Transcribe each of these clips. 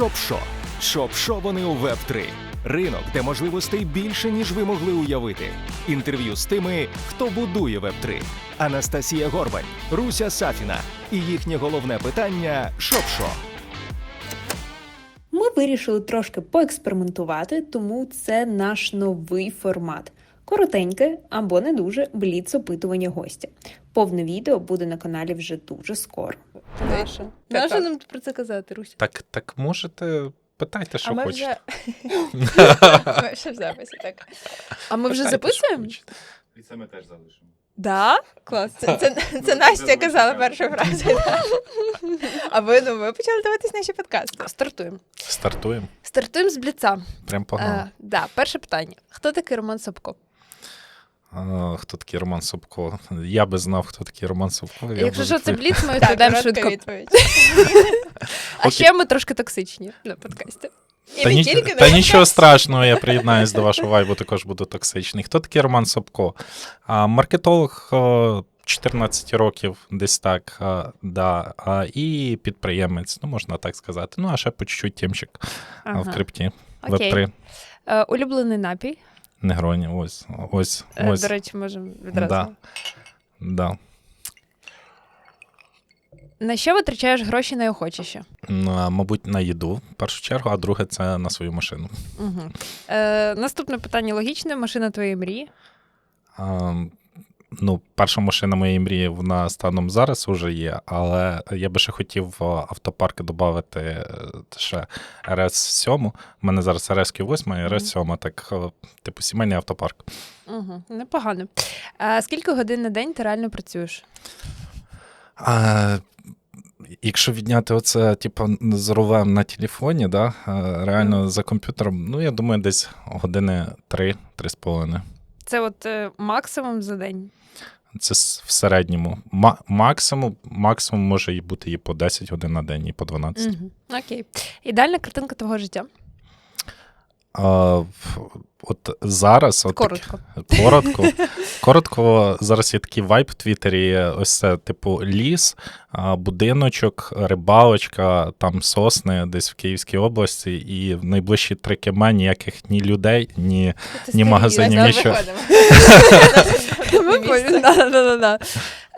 Шопшо. Шопшо вони у веб 3 Ринок, де можливостей більше, ніж ви могли уявити. Інтерв'ю з тими, хто будує веб 3 Анастасія Горбань, Руся Сафіна. І їхнє головне питання Шопшо. Ми вирішили трошки поекспериментувати, тому це наш новий формат. Коротеньке або не дуже бліц опитування гостя. Повне відео буде на каналі вже дуже скоро. Наша. Наша нам про це казати, Руся? Так, так можете питайте, що а ми хочете. вже... ми ще в записі, так. А ми вже записуємо? І це ми теж залишимо. Да? Клас. Це, це, це Настя казала першу фразу. А ви, ну, ви почали дивитись наші подкасти. Стартуємо. Стартуємо. Стартуємо з бліца. Прям погано. Е, да, перше питання. Хто такий Роман Собко? А, хто такий Роман Собко? Я би знав, хто такий Роман Собко. я Якщо що, це бліц, ми відповідаємо швидко. А ще ми трошки токсичні на подкасті. І Та, ні, та нічого страшного, я приєднаюсь до вашого вайбу, також буду токсичний. Хто такий Роман Собко? А, маркетолог е, 14 років, десь так, е, да, а, і підприємець, ну можна так сказати. Ну, а ще по чуть-чуть тємчик а, Ага. в крипті. Окей. Веб3, Е, улюблений напій. Негроні, ось, ось, Е, ось. До речі, можемо відразу. Да. Да. На що витрачаєш гроші найохочіше? Ну, Мабуть, на їду в першу чергу, а друге це на свою машину. Угу. Е, наступне питання логічне: машина твоєї мрії. А, ну, перша машина моєї мрії, вона станом зараз уже є, але я би ще хотів в автопарк додати е, ще РС-7. У мене зараз РС-8 і РС-7, так, е, типу, сімейний автопарк. Угу. Непогано. Е, скільки годин на день ти реально працюєш? А, якщо відняти оце, типу, з рулем на телефоні, да, е, реально за комп'ютером, ну, я думаю, десь години 3-3,5. Це от е, максимум за день. Це в середньому. Ма- максимум, максимум може бути і по 10 годин на день, і по 12. Угу. Окей. Ідеальна картинка твого життя. А, от зараз, от Коротко. таки- коротко, коротко, зараз є такий вайб в Твіттері, ось це, типу, ліс, будиночок, рибалочка, там сосни десь в Київській області, і в найближчі три км ніяких ні людей, ні. Ні магазинів, нічого.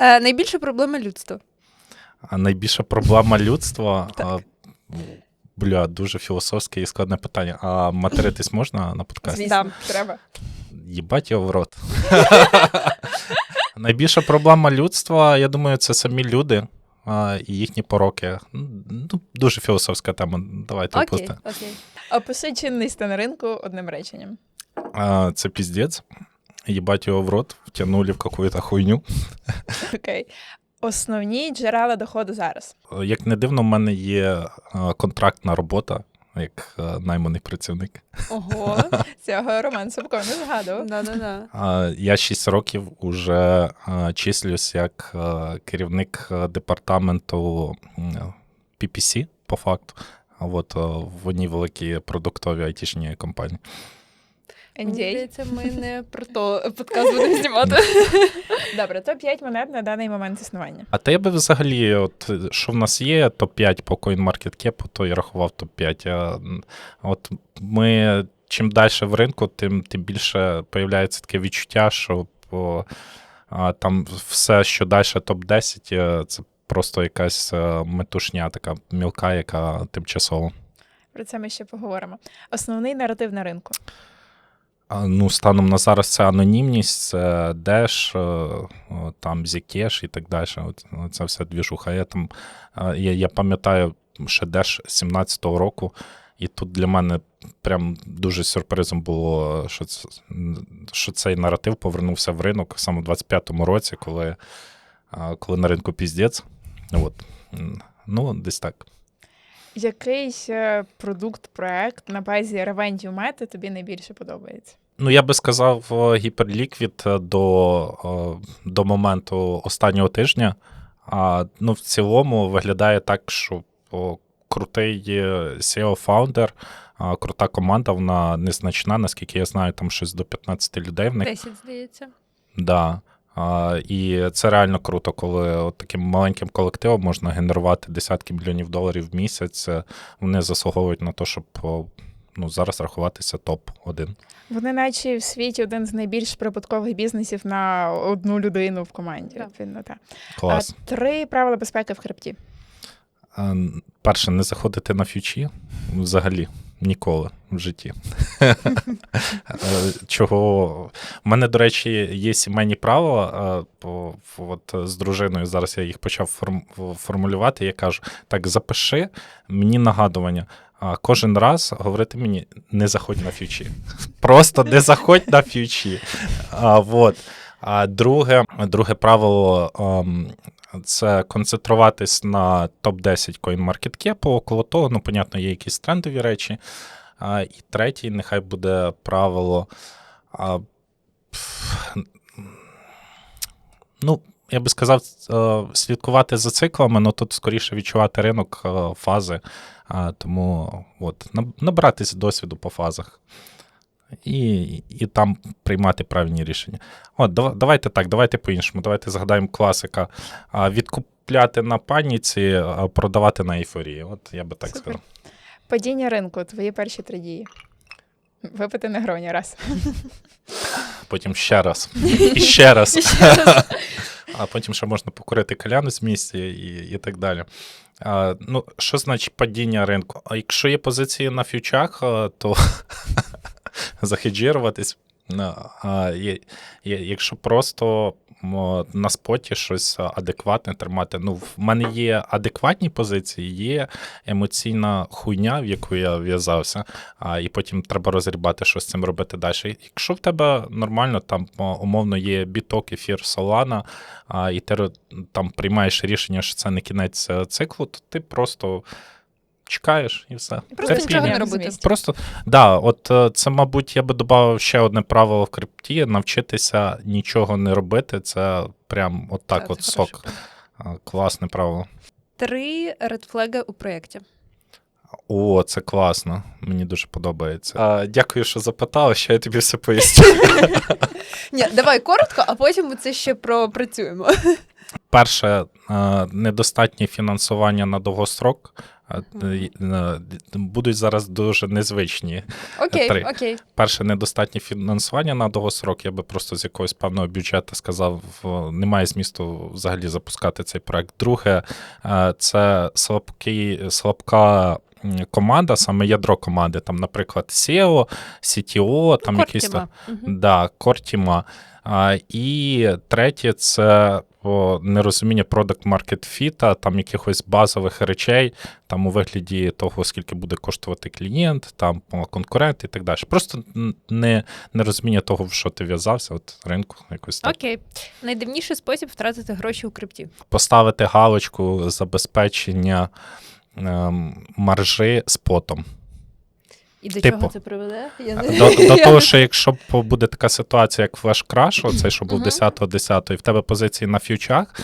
Е, Найбільша проблема людства. А найбільша проблема людства. Бля, дуже філософське і складне питання. А материтись можна на подкасті? Звісно. Треба. Їбать його в рот. Найбільша проблема людства, я думаю, це самі люди а, і їхні пороки. Ну, дуже філософська тема. Давайте Окей, опустимо. окей. Опиши чинний стан ринку одним реченням. А, це піздець. Їбать його в рот, втягнули в какую-то хуйню. Окей. Основні джерела доходу зараз. Як не дивно, в мене є контрактна робота як а, найманий працівник. Ого. Цього Роман Собко не згадував. Да, да, да. А, Я 6 років уже числюсь як керівник департаменту PPC, по факту. А От в одній великій продуктовій айтішній компанії. NDA. здається, ми не про то подкаст будемо знімати. Добре, топ-5 монет на даний момент існування. А те би взагалі, от що в нас є, топ-5 по CoinMarketCap, то я рахував топ-5. А, от ми чим далі в ринку, тим, тим більше появляється таке відчуття, що по, а, там все, що далі топ-10, е, це просто якась е, метушня, така мілка, яка тимчасова. Про це ми ще поговоримо. Основний наратив на ринку. Ну, станом на зараз це анонімність, це Dash, е, там Zcash і так далі. Це вся двіжуха. Я, там, е, я, я пам'ятаю ще Dash 17-го року, і тут для мене прям дуже сюрпризом було, що, що цей наратив повернувся в ринок саме в 25-му році, коли, е, коли на ринку піздець. От. Ну, десь так. Який е, продукт, проект на базі ревентів мети тобі найбільше подобається? Ну, я би сказав, е, гіперліквід е, до, е, до моменту останнього тижня. А, ну, в цілому виглядає так, що крутий SEO-фаундер, крута команда, вона незначна, наскільки я знаю, там щось до 15 людей в них. 10, здається. Да. А, і це реально круто, коли от таким маленьким колективом можна генерувати десятки мільйонів доларів в місяць. Вони заслуговують на те, щоб ну, зараз рахуватися топ-1. Вони, наче в світі, один з найбільш прибуткових бізнесів на одну людину в команді. Так. Відповідно, так. Клас. А, три правила безпеки в крипті. А, Перше, не заходити на фьючі взагалі ніколи в житті. Чого? У мене, до речі, є сімейні правила от з дружиною. Зараз я їх почав формулювати. Я кажу: так, запиши мені нагадування. А кожен раз говорити мені не заходь на фьючі. Просто не заходь на фьючі. А, вот. а друге, друге правило ем, це концентруватись на топ-10 CoinMarketCap. Около того, ну, понятно, є якісь трендові речі. А, і третій, нехай буде правило. А, ну, я би сказав, е, слідкувати за циклами, але тут скоріше відчувати ринок е, фази. Тому от, набратися досвіду по фазах. І, і там приймати правильні рішення. От, давайте так, давайте по-іншому. Давайте згадаємо класика. Відкупляти на паніці, продавати на ейфорії. От я би так Супер. сказав. Падіння ринку, твої перші три дії. Випити негроні раз. Потім ще раз. І ще раз. А потім ще можна покурити каляну з місця і, і так далі. А, ну, що значить падіння ринку? А якщо є позиції на фьючах, то захеджіруватись. Є, якщо просто на споті щось адекватне тримати. Ну, в мене є адекватні позиції, є емоційна хуйня, в яку я в'язався, а, і потім треба розрібати, що з цим робити далі. Якщо в тебе нормально, там умовно є біток, ефір, солана, і ти там приймаєш рішення, що це не кінець е, циклу, то ти просто чекаєш і все. Просто Терпіння. нічого не робити. Просто да, от е, це, мабуть, я би додав ще одне правило в крипті: навчитися нічого не робити. Це прям от так, Та, от сок. хороше. Класне правило. Три редфлеги у проєкті. О, це класно. Мені дуже подобається. А, дякую, що запитав, ще я тобі все поясню. Ні, давай коротко, а потім ми це ще пропрацюємо. Перше, е, недостатнє фінансування на довгострок. Е, е, Будуть зараз дуже незвичні Окей, Три. окей. перше недостатнє фінансування на довгострок. Я би просто з якогось певного бюджету сказав, немає змісту взагалі запускати цей проект. Друге, е, це слабкий, слабка команда, саме ядро команди. Там, наприклад, SEO, CTO, там якісь там. Да, Кортіма. А, і третє це нерозуміння продакт маркет фіта, там якихось базових речей, там у вигляді того, скільки буде коштувати клієнт, там конкурент і так далі. Просто не, нерозуміння того, в що ти в'язався, от ринку якось так. Окей. Найдивніший спосіб втратити гроші у крипті. Поставити галочку забезпечення ем, маржи спотом. І до Типу. чого це приведе? Я не... До, до того, що якщо буде така ситуація, як флеш краш, оцей, що був 10-10, і в тебе позиції на фьючах,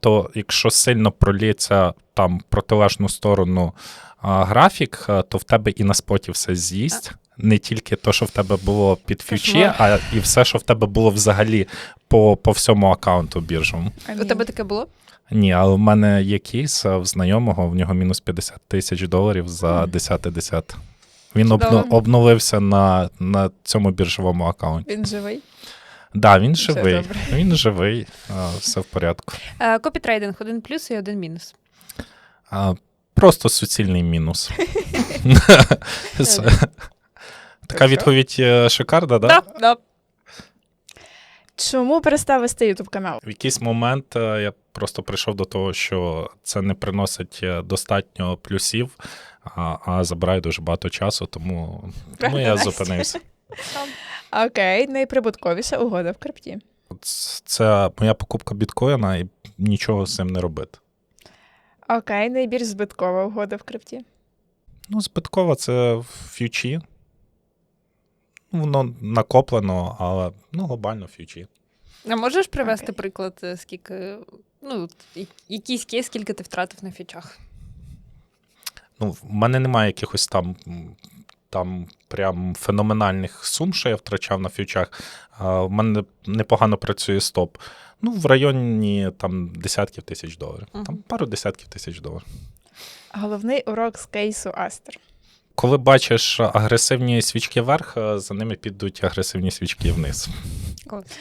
то якщо сильно проліться там протилежну сторону графік, то в тебе і на споті все з'їсть. Не тільки те, що в тебе було під фьючі, а і все, що в тебе було взагалі по, по всьому аккаунту біржовому. У тебе таке було? Ні, але в мене є кейс в знайомого, в нього мінус 50 тисяч доларів за 10-10. Він обно- обновився на, на цьому біржовому аккаунті. Він живий. Да, він живий. Він живий, все в порядку. Е, Копітрейдинг один плюс і один мінус. А, просто суцільний мінус. Така відповідь е, шикарна, да? Да, да. Чому перестав вести ютуб канал? В якийсь момент е, я просто прийшов до того, що це не приносить е, достатньо плюсів, а, а забирає дуже багато часу, тому, тому я зупинився. Окей, найприбутковіша угода в крипті. Це моя покупка біткоїна і нічого з цим не робити. Окей, найбільш збиткова угода в крипті. Ну, збиткова це фьючі. Воно накоплено, але ну, глобально фьючі. А можеш привести Окей. приклад, е, скільки, ну, якийсь кейс, скільки ти втратив на фічах? Ну, в мене немає якихось там там прям феноменальних сум, що я втрачав на фьючах. А, в мене непогано працює стоп. Ну, в районі там десятків тисяч доларів. Там пару десятків тисяч доларів. Головний урок з кейсу Астер. Коли бачиш агресивні свічки вверх, за ними підуть агресивні свічки вниз.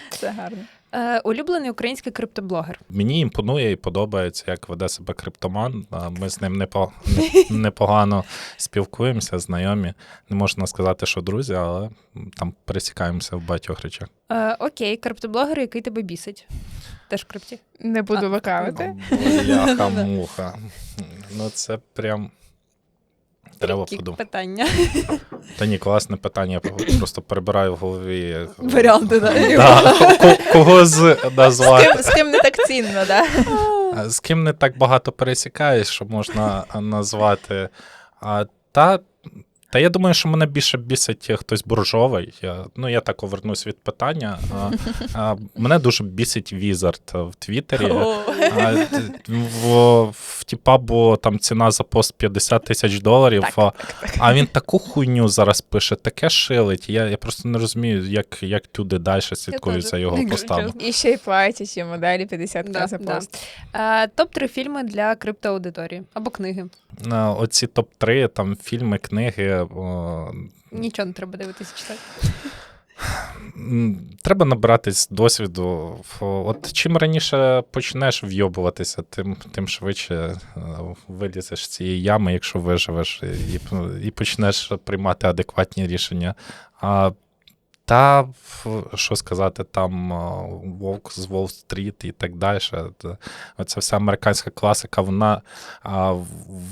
Це гарно. Е, улюблений український криптоблогер. Мені імпонує і подобається, як веде себе криптоман. Ми з ним непо- не- непогано спілкуємося, знайомі. Не можна сказати, що друзі, але там пересікаємося в багатьох речах. Е, окей, криптоблогер, який тебе бісить. Теж в крипті. Не буду А, лукавити. Бляха муха. Ну це прям. Треба подумати. питання. Та ні, класне питання. Я просто перебираю в голові. Варіанти, да? Да, Кого з назвати? з ким не так цінно, да? З ким не так багато пересікаєш, що можна назвати. Та, та я думаю, що мене більше бісить хтось буржовий. Я, ну, я так повернусь від питання. А, а, мене дуже бісить Візард в Твіттері. А, в, в тіпа, бо там ціна за пост 50 тисяч доларів, а, а він таку хуйню зараз пише, таке шилить. Я, я просто не розумію, як, як люди далі слідкують за його постами. І ще й платять йому далі 50 Да, за пост. Е, топ-3 фільми для криптоаудиторії або книги. Е, Оці топ-3, там фільми, книги. О, Нічого не треба дивитися читати. треба набиратись досвіду. От чим раніше почнеш вйобуватися, тим, тим швидше е, вилізеш з цієї ями, якщо виживеш, і, і почнеш приймати адекватні рішення. А та, що сказати, там Вовк з Уолл-стріт і так далі. Оця вся американська класика, вона,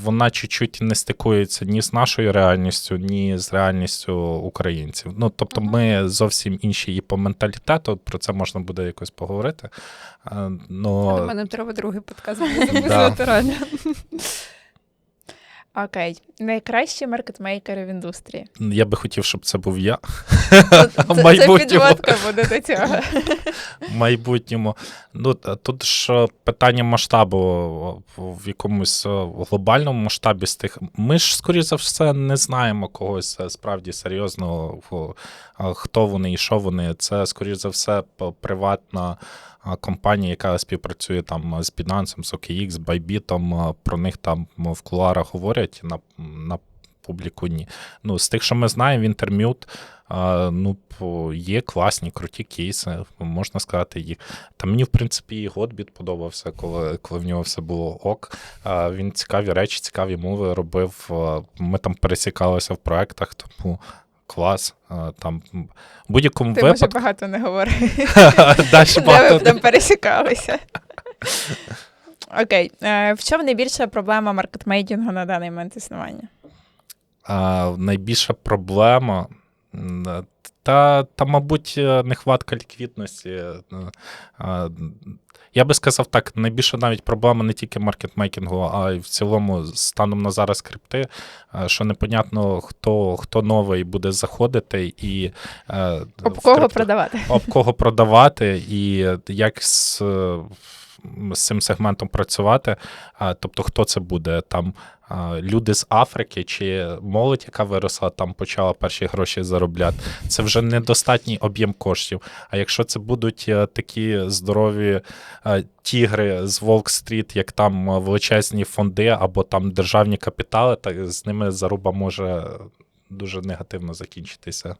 вона чуть-чуть не стикується ні з нашою реальністю, ні з реальністю українців. Ну, тобто, ми зовсім інші і по менталітету, про це можна буде якось поговорити. А, А но... до мене треба другий подкаст буде Да. записувати реально. Окей. Найкращі маркетмейкери в індустрії. Я би хотів, щоб це був я. Це, це підводка буде до цього. в майбутньому. Ну, тут ж е, питання масштабу в в якомусь е, глобальному масштабі з тих. Ми ж, скоріш за все, не знаємо когось е, справді серйозного, е, хто вони і що вони. Це, скоріш за все, приватна компанія, яка співпрацює там з Binance, з OKX, з Bybit, Про них там в кулуарах говорять на, на публіку ні. Ну, з тих, що ми знаємо, а, ну, є класні, круті кейси, можна сказати, їх. Та мені, в принципі, і Годбіт подобався, коли, коли в нього все було ок. Він цікаві речі, цікаві мови робив. Ми там пересікалися в проектах, тому клас. Там в будь-якому Ти може багато не говори. Де ви там пересікалися. Окей. Е, В чому найбільша проблема маркетмейкінгу на даний момент існування? А, найбільша проблема. Та, та, мабуть, е, нехватка ліквідності. Я би сказав так, найбільша навіть проблема не тільки маркетмейкінгу, а й в цілому станом на зараз крипти, е, що непонятно, хто, хто новий буде заходити і е, Об кого крипто- продавати? об кого продавати і як з, з цим сегментом працювати. Тобто, хто це буде? Там люди з Африки чи молодь, яка виросла, там почала перші гроші заробляти. Це вже недостатній об'єм коштів. А якщо це будуть е, такі здорові е, тігри з Волк-стріт, як там е, величезні фонди або там державні капітали, так з ними заруба може дуже негативно закінчитися.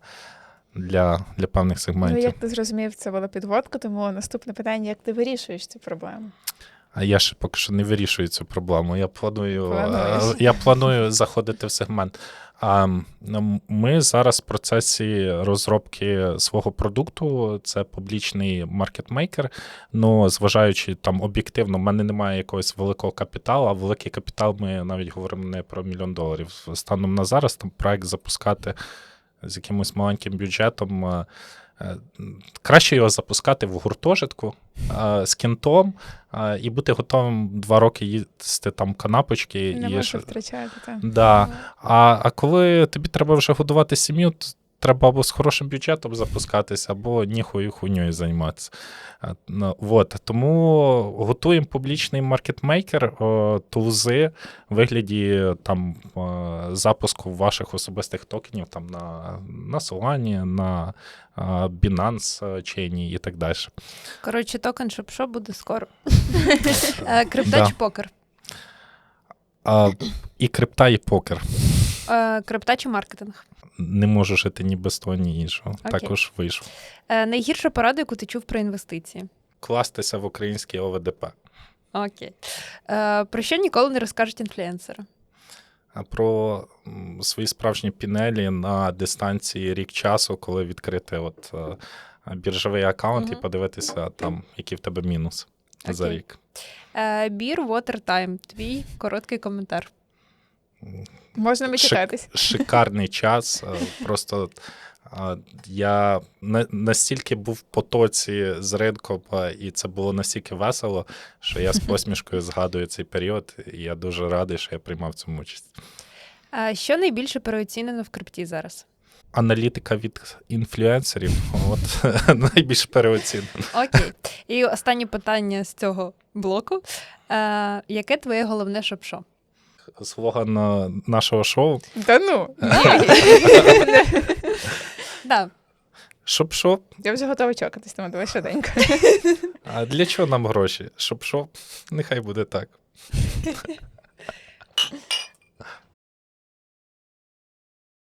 Для, для певних Ну, як ти зрозумів, це була підводка, тому наступне питання: як ти вирішуєш цю проблему? А я ще поки що не вирішую цю проблему. Я планую, Плануєш. е, я планую заходити в сегмент. А м, ми зараз в процесі розробки свого продукту. Це публічний маркетмейкер. Ну, зважаючи там об'єктивно, в мене немає якогось великого капіталу, а великий капітал ми навіть говоримо не про мільйон доларів. Станом на зараз там проект запускати з якимось маленьким бюджетом. е, е, Краще його запускати в гуртожитку е, з кінтом і бути готовим два роки їсти там канапочки Не і ще- втрачати. Так. Да. А, а коли тобі треба вже годувати сім'ю, треба або з хорошим бюджетом запускатись, або ніхою хуйньою займатися. Ну, Тому готуємо публічний маркетмейкер, о, тулзи в вигляді там запуску ваших особистих токенів там, на, на Solana, на Binance чейні і так далі. Коротше, токен шоп буде скоро. Е, Крипта чи покер? І крипта, і покер. Е, Крипта чи маркетинг? Не можу жити ні без того, ні іншого. Окей. Також вийшов. Е, Найгірша порада, яку ти чув про інвестиції? Кластися в український ОВДП. Окей. Е, Про що ніколи не розкажуть інфлюенсери? А про свої справжні пінелі на дистанції рік часу, коли відкрити от е, біржовий аккаунт і подивитися там, які в тебе мінус за рік. Е, Бір Water Time. Твій короткий коментар. Можна мечтатись. Шикарний час. е, Просто е, я настільки був в потоці з ринком, е, і це було настільки весело, що я з посмішкою згадую цей період, і я дуже радий, що я приймав в цьому участь. Е, Що найбільше переоцінено в крипті зараз? Аналітика від інфлюенсерів от найбільш переоцінена. Окей. І останнє питання з цього блоку. Е, Яке твоє головне шопшо? Слоган е, нашого шоу. Та ну, Да. Щоб що? я вже готова чокатись, тому давай швиденько. А для чого нам гроші? Шоп-шоп? Нехай буде так.